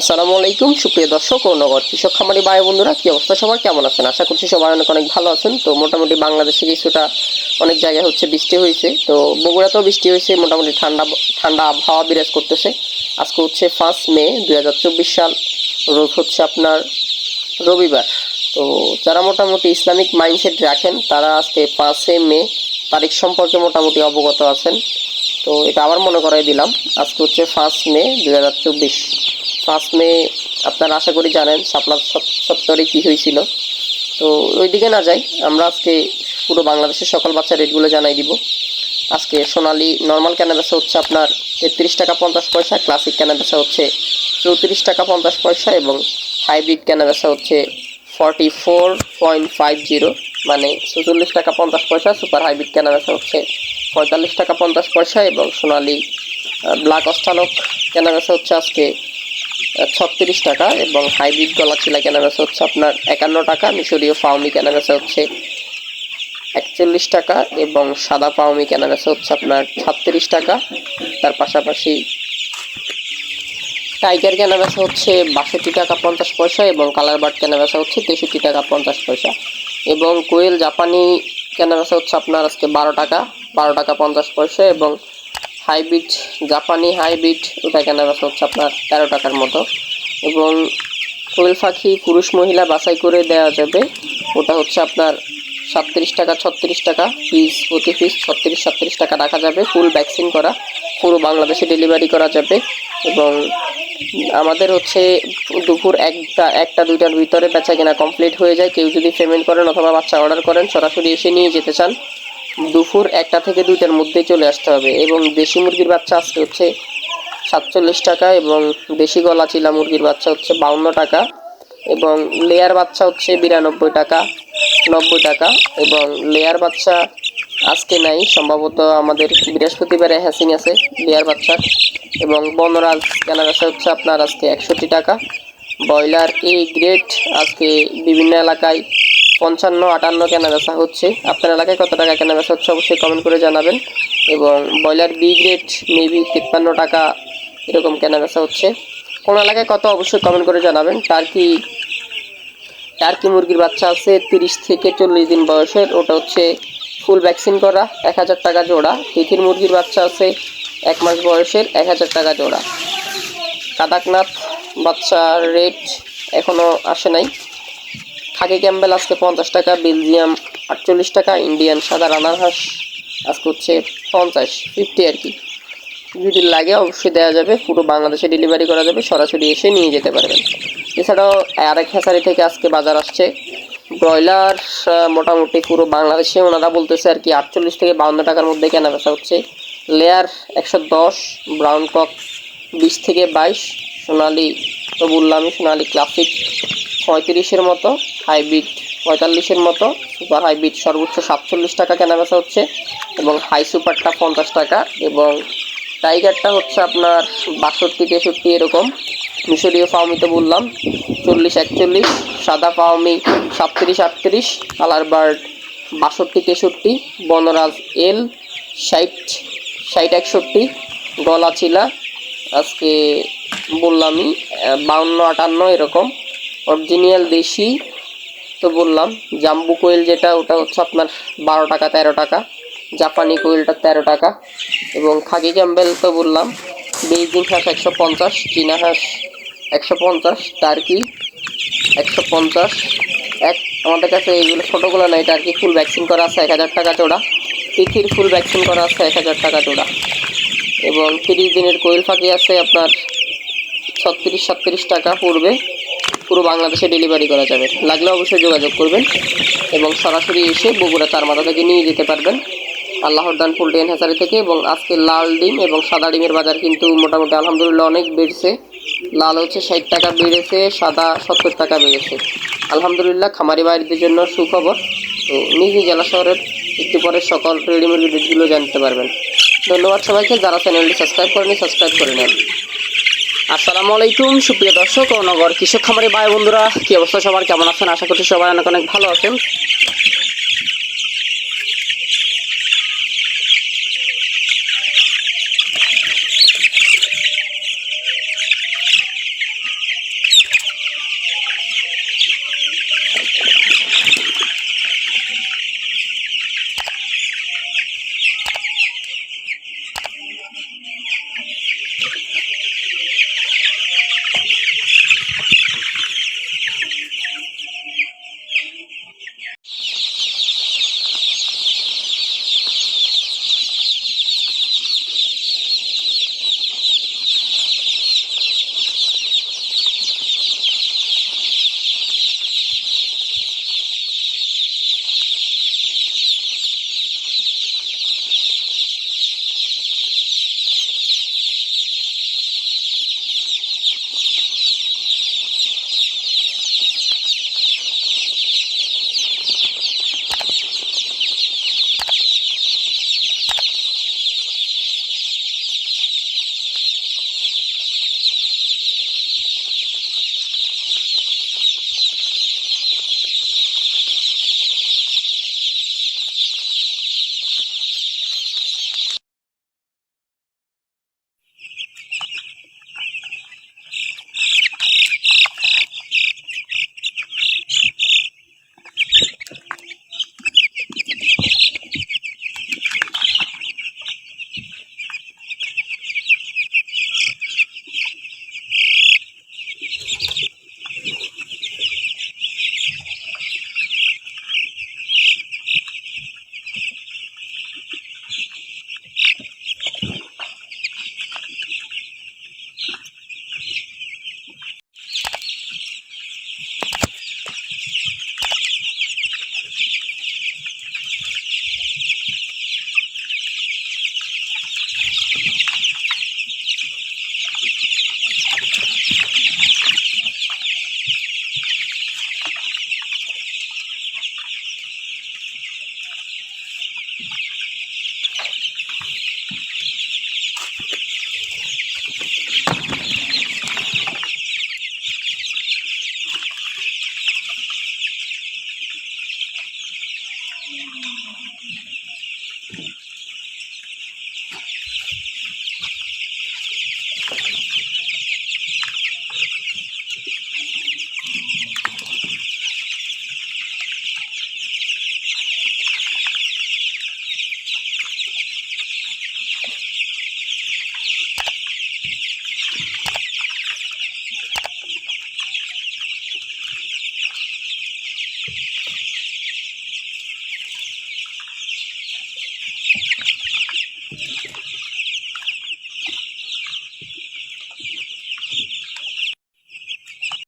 আসসালামু আলাইকুম, সুপ্রিয় দর্শক ও নগর কৃষক খামারি ভাই বন্ধুরা, কি অবস্থা সবার? কেমন আছেন? আশা করছি সবাই অনেক অনেক ভালো আছেন। তো মোটামুটি বাংলাদেশে কিছুটা অনেক জায়গায় হচ্ছে বৃষ্টি হয়েছে। তো বগুড়াতেও বৃষ্টি হয়েছে, মোটামুটি ঠান্ডা ঠান্ডা আবহাওয়া বিরাজ করতেছে। আজকে হচ্ছে ফার্স্ট মে দু হাজার চব্বিশ সাল, রোজ হচ্ছে আপনার রবিবার। তো যারা মোটামুটি ইসলামিক মাইন্ডসেট রাখেন, তারা আজকে পাঁচে মে তারিখ সম্পর্কে মোটামুটি অবগত আছেন। তো এটা আবার মনে করাই দিলাম, আজকে হচ্ছে ফার্স্ট মে দু হাজার চব্বিশ। ফার্স্ট মে আপনারা আশা করি জানেন সাপলার সত্তরে কী হয়েছিল। তো ওইদিকে না যাই, আমরা আজকে পুরো বাংলাদেশের সকল বাচ্চা রেটগুলো জানাই দিব। আজকে সোনালি নর্মাল ক্যানাবেসা হচ্ছে আপনার তেত্রিশ টাকা পঞ্চাশ পয়সা ক্লাসিক ক্যানাবেসা হচ্ছে চৌত্রিশ টাকা পঞ্চাশ পয়সা এবং হাইব্রিড ক্যানাবেসা হচ্ছে forty four point five zero মানে চৌচল্লিশ টাকা পঞ্চাশ পয়সা সুপার হাইব্রিড কেনাবেচা হচ্ছে পঁয়তাল্লিশ টাকা পঞ্চাশ পয়সা এবং সোনালি ব্ল্যাক অস্টালক কেনাবেচা হচ্ছে আজকে ছত্রিশ টাকা এবং হাইব্রিড গলা চিলা কেনাবেচা হচ্ছে আপনার একান্ন টাকা, মিশরীয় ফাউমি কেনাবেচা হচ্ছে একচল্লিশ টাকা এবং সাদা পাউমি কেনা কেনাবেচা হচ্ছে আপনার ছত্রিশ টাকা। তার পাশাপাশি টাইগার কেনা কেনাবেচা হচ্ছে বাষট্টি টাকা পঞ্চাশ পয়সা এবং কালার বার্ড কেনা কেনাবেচা হচ্ছে তেষট্টি টাকা পঞ্চাশ পয়সা। এবং কোয়েল জাপানি কেনা কেনাবেচা হচ্ছে আপনার আজকে বারো টাকা বারো টাকা পঞ্চাশ পয়সা এবং হাইব্রিড, জাপানি হাইব্রিড, ওটা কেনা কেনাবেচা হচ্ছে আপনার তেরো টাকার মতো। এবং কোয়েল পাখি পুরুষ মহিলা বাছাই করে দেওয়া যাবে। ওটা হচ্ছে আপনার সাতত্রিশ টাকা, ছত্রিশ টাকা পিস প্রতি পিস ছত্রিশ, সাতত্রিশ টাকা রাখা যাবে। ফুল ভ্যাকসিন করা, পুরো বাংলাদেশে ডেলিভারি করা যাবে। এবং আমাদের হচ্ছে দুপুর একটা একটা, দুইটার ভিতরে বেচা কেনা কমপ্লিট হয়ে যায়। কেউ যদি পেমেন্ট করেন অথবা বাচ্চা অর্ডার করেন, সরাসরি এসে নিয়ে যেতে চান। দুপুর একটা থেকে দুইটার মধ্যেই চলে আসতে হবে এবং দেশি মুরগির বাচ্চা আজকে হচ্ছে সাতচল্লিশ টাকা এবং দেশি গলা চিলা মুরগির বাচ্চা হচ্ছে বাউন্ন টাকা এবং লেয়ার বাচ্চা হচ্ছে বিরানব্বই টাকা, নব্বই টাকা এবং লেয়ার বাচ্চা আজকে নাই, সম্ভবত আমাদের বৃহস্পতিবারে হ্যাসিং আছে লেয়ার বাচ্চার এবং বনরাজ কেনাবেচা হচ্ছে আপনার আজকে একষট্টি টাকা। ব্রয়লার এই গ্রেড আজকে বিভিন্ন এলাকায় পঞ্চান্ন, আটান্ন কেনাবেচা হচ্ছে। আপনার এলাকায় কত টাকা কেনাবেচা হচ্ছে অবশ্যই কমেন্ট করে জানাবেন। এবং ব্রয়লার বি গ্রেড মেবি তিপ্পান্ন টাকা এরকম কেনাবেচা হচ্ছে। কোন এলাকায় কত অবশ্যই কমেন্ট করে জানাবেন। টার্কি টার্কি মুরগির বাচ্চা আছে? তিরিশ থেকে চল্লিশ দিন বয়সের। ওটা হচ্ছে ফুল ভ্যাকসিন করা, এক হাজার টাকা জোড়া। তিথির মুরগির বাচ্চা আছে এক মাস বয়সের, এক হাজার টাকা জোড়া। কাদাকনাথ বাচ্চার রেট এখনও আসে নাই। খাকি ক্যাম্বেল আজকে পঞ্চাশ টাকা, বেলজিয়াম আটচল্লিশ টাকা, ইন্ডিয়ান সাদা রানার হাঁস আজকে হচ্ছে পঞ্চাশ ফিফটি আর কি। যদি লাগে অবশ্যই দেওয়া যাবে, পুরো বাংলাদেশে ডেলিভারি করা যাবে, সরাসরি এসে নিয়ে যেতে পারবেন। এছাড়াও আরেক হ্যাসারি থেকে আজকে বাজার আসছে। ব্রয়লার মোটামুটি পুরো বাংলাদেশে ওনারা বলতেছে আর কি, আটচল্লিশ থেকে বাউন্ন টাকার মধ্যে কেনা বেচা হচ্ছে। লেয়ার একশো দশ, ব্রাউন কক বিশ থেকে বাইশ, সোনালি তো বললামই সোনালি ক্লাসিক পঁয়ত্রিশের মতো। হাইব্রিড পঁয়তাল্লিশের মতো, সুপার হাইব্রিড সর্বোচ্চ সাতচল্লিশ টাকা কেনা বেচা হচ্ছে এবং হাই সুপারটা পঞ্চাশ টাকা এবং টাইগারটা হচ্ছে আপনার বাষট্টি, তেষট্টি এরকম। মিশরীয় ফাউমি তো বললাম, চল্লিশ, একচল্লিশ, সাদা ফাউমি সাতত্রিশ, আটত্রিশ, কালার বার্ড বাষট্টি, তেষট্টি, বনরাজ এল, ষাট ষাট, একষট্টি, গলা চিলা, আজকে বললামই বাউন্ন, আটান্ন এরকম। অরিজিনাল দেশি তো বললাম, জাম্বু কোয়েল যেটা, ওটা হচ্ছে আপনার বারো টাকা, তেরো টাকা। জাপানি কোয়েলটা তেরো টাকা। এবং খাকি ক্যাম্বেল তো বললাম, বেইজিং হাঁস একশো পঞ্চাশ, চীনা হাঁস একশো পঞ্চাশ, টার্কি একশো পঞ্চাশ। এক, আমাদের কাছে এইগুলো ছোটোগুলো নাই, টার্কি ফুল ভ্যাকসিন করা আছে এক হাজার টাকা জোড়া। তিথির ফুল ভ্যাকসিন করা আছে এক হাজার টাকা জোড়া। এবং তিরিশ দিনের কোয়েল ফাঁকি আছে আপনার ছত্রিশ, সাতত্রিশ টাকা পড়বে। পুরো বাংলাদেশে ডেলিভারি করা যাবে। লাগলে অবশ্যই যোগাযোগ করবেন এবং সরাসরি এসে বগুড়া চার মাথা থেকে নিয়ে যেতে পারবেন। আল্লাহর দান পোল্ট্রি হ্যাচারি থেকে এবং আজকে লাল ডিম এবং সাদা ডিমের বাজার কিন্তু মোটামুটি আলহামদুলিল্লাহ অনেক বেড়েছে। লাল হচ্ছে ষাট টাকা বেড়েছে, সাদা সত্তর টাকা বেড়েছে। আলহামদুলিল্লাহ খামারি বাড়িদের জন্য সুখবর। তো নিজ জেলা শহরের একটু পরে সকল রেডিমেড রেটগুলো জানতে পারবেন। ধন্যবাদ সবাইকে, যারা চ্যানেলটি সাবস্ক্রাইব করেনি সাবস্ক্রাইব করে নেন। আসসালামু আলাইকুম, সুপ্রিয় দর্শক ও নগর কৃষক খামারি ভাই বন্ধুরা, কি অবস্থা সবার? কেমন আছেন? আশা করছি সবাই অনেক অনেক ভালো আছেন।